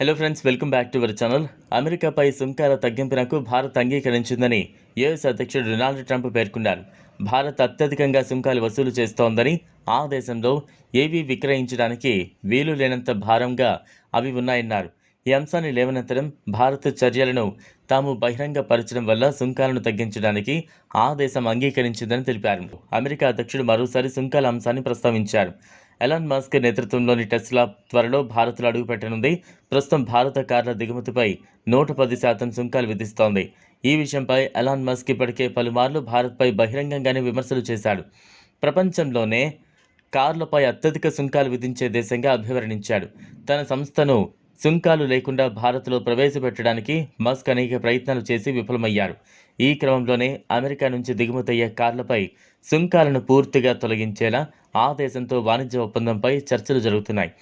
Hello friends welcome back to our channel అమెరికాపై సుంకాల తగ్గింపునకు భారత్ అంగీకరించిందని యుఎస్ అధ్యక్షుడు డొనాల్డ్ ట్రంప్ పేర్కొన్నారు. భారత్ అత్యధికంగా సుంకాలు వసూలు చేస్తోందని ఆ దేశంలో ఏవీ విక్రయించడానికి వీలు లేనంత భారంగా అవి ఉన్నాయన్నారు. ఈ అంశాన్ని లేవనెత్తడం భారత్ చర్యలను తాము బహిరంగపరచడం వల్ల సుంకాలను తగ్గించడానికి ఆ దేశం అంగీకరించిందని తెలిపారు. అమెరికా అధ్యక్షుడు మరోసారి సుంకాల అంశాన్ని ప్రస్తావించారు. ఎలాన్ మస్క్ నేతృత్వంలోని టెస్లా త్వరలో భారత్లో అడుగుపెట్టనుంది. ప్రస్తుతం భారత కార్ల దిగుమతిపై నూట పది శాతం సుంకాలు విధిస్తోంది. ఈ విషయంపై ఎలాన్ మస్క్ ఇప్పటికే పలుమార్లు భారత్పై బహిరంగంగానే విమర్శలు చేశాడు. ప్రపంచంలోనే కార్లపై అత్యధిక సుంకాలు విధించే దేశంగా అభివర్ణించాడు. తన సంస్థను సుంకాలు లేకుండా భారత్లో ప్రవేశపెట్టడానికి మస్క్ అనేక ప్రయత్నాలు చేసి విఫలమయ్యారు. ఈ క్రమంలోనే అమెరికా నుంచి దిగుమతయ్యే కార్లపై సుంకాలను పూర్తిగా తొలగించేలా ఆ దేశంతో వాణిజ్య ఒప్పందంపై చర్చలు జరుగుతున్నాయి.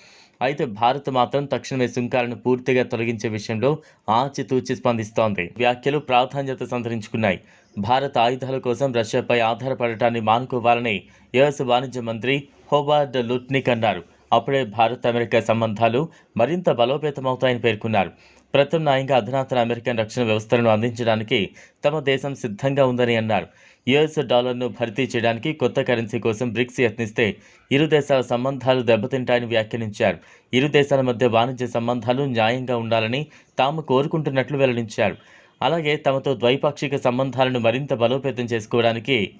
అయితే భారత్ మాత్రం తక్షణమే సుంకాలను పూర్తిగా తొలగించే విషయంలో ఆచితూచి స్పందిస్తోంది. వ్యాఖ్యలు ప్రాధాన్యత సంతరించుకున్నాయి. భారత్ ఆయుధాల కోసం రష్యాపై ఆధారపడటాన్ని మానుకోవాలని యుఎస్ వాణిజ్య మంత్రి హోబార్డ్ లుట్నిక్ అన్నారు. అప్పుడే భారత్ అమెరికా సంబంధాలు మరింత బలోపేతమవుతాయని పేర్కొన్నారు. ప్రత్యామ్నాయంగా అధునాతన అమెరికన్ రక్షణ వ్యవస్థలను అందించడానికి తమ దేశం సిద్ధంగా ఉందని అన్నారు. యుఎస్ డాలర్ను భర్తీ చేయడానికి కొత్త కరెన్సీ కోసం బ్రిక్స్ యత్నిస్తే ఇరు దేశాల సంబంధాలు దెబ్బతింటాయని వ్యాఖ్యానించారు. ఇరు దేశాల మధ్య వాణిజ్య సంబంధాలు న్యాయంగా ఉండాలని తాము కోరుకుంటున్నట్లు వెల్లడించారు. అలాగే తమతో ద్వైపాక్షిక సంబంధాలను మరింత బలోపేతం చేసుకోవడానికి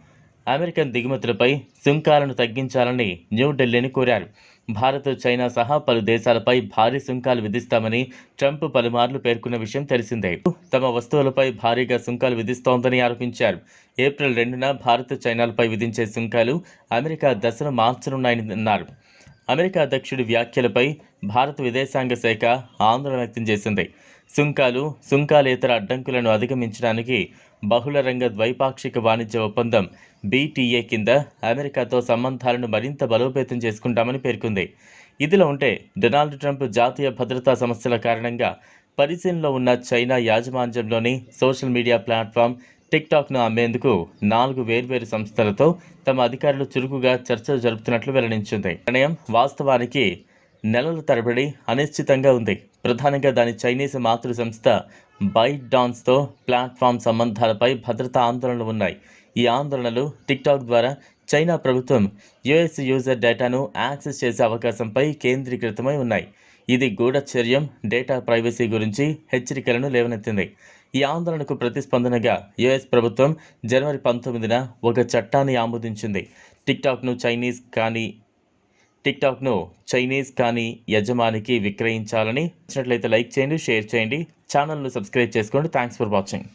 అమెరికన్ దిగుమతులపై సుంకాలను తగ్గించాలని న్యూఢిల్లీని కోరారు. భారత్ చైనా సహా పలు దేశాలపై భారీ సుంకాలు విధిస్తామని ట్రంప్ పలుమార్లు పేర్కొన్న విషయం తెలిసిందే. తమ వస్తువులపై భారీగా సుంకాలు విధిస్తోందని ఆరోపించారు. ఏప్రిల్ రెండున భారత్ చైనాలపై విధించే సుంకాలు అమెరికా దశను మార్చనున్నాయని అన్నారు అమెరికా అధ్యక్షుడి వ్యాఖ్యలపై భారత విదేశాంగ శాఖ ఆందోళన వ్యక్తం చేసింది. సుంకాలు సుంకాలేతర అడ్డంకులను అధిగమించడానికి బహుళ రంగ ద్వైపాక్షిక వాణిజ్య ఒప్పందం బీటీఏ కింద అమెరికాతో సంబంధాలను మరింత బలోపేతం చేసుకుంటామని పేర్కొంది. ఇదిలో ఉంటే డొనాల్డ్ ట్రంప్ జాతీయ భద్రతా సమస్యల కారణంగా పరిశీలనలో ఉన్న చైనా యాజమాన్యంలోని సోషల్ మీడియా ప్లాట్ఫామ్ టిక్టాక్ను అమ్మేందుకు నాలుగు వేర్వేరు సంస్థలతో తమ అధికారులు చురుకుగా చర్చలు జరుపుతున్నట్లు వెల్లడించింది. నిర్ణయం వాస్తవానికి నెలల తరబడి అనిశ్చితంగా ఉంది. ప్రధానంగా దాని చైనీస్ మాతృ సంస్థ బైట్ డాన్స్తో ప్లాట్ఫామ్ సంబంధాలపై భద్రతా ఆందోళనలు ఉన్నాయి. ఈ ఆందోళనలు టిక్టాక్ ద్వారా చైనా ప్రభుత్వం యుఎస్ యూజర్ డేటాను యాక్సెస్ చేసే అవకాశంపై కేంద్రీకృతమై ఉన్నాయి. ఇది గూఢచర్యం డేటా ప్రైవసీ గురించి హెచ్చరికలను లేవనెత్తింది. ఈ ఆందోళనకు ప్రతిస్పందనగా యుఎస్ ప్రభుత్వం జనవరి పంతొమ్మిదిన ఒక చట్టాన్ని ఆమోదించింది. టిక్టాక్ను చైనీస్ కానీ టిక్టాక్ను చైనీస్ కానీ యజమానికి విక్రయించాలని నచ్చినట్లయితే లైక్ చేయండి షేర్ చేయండి. ఛానల్ను సబ్స్క్రైబ్ చేసుకోండి. Thanks for watching.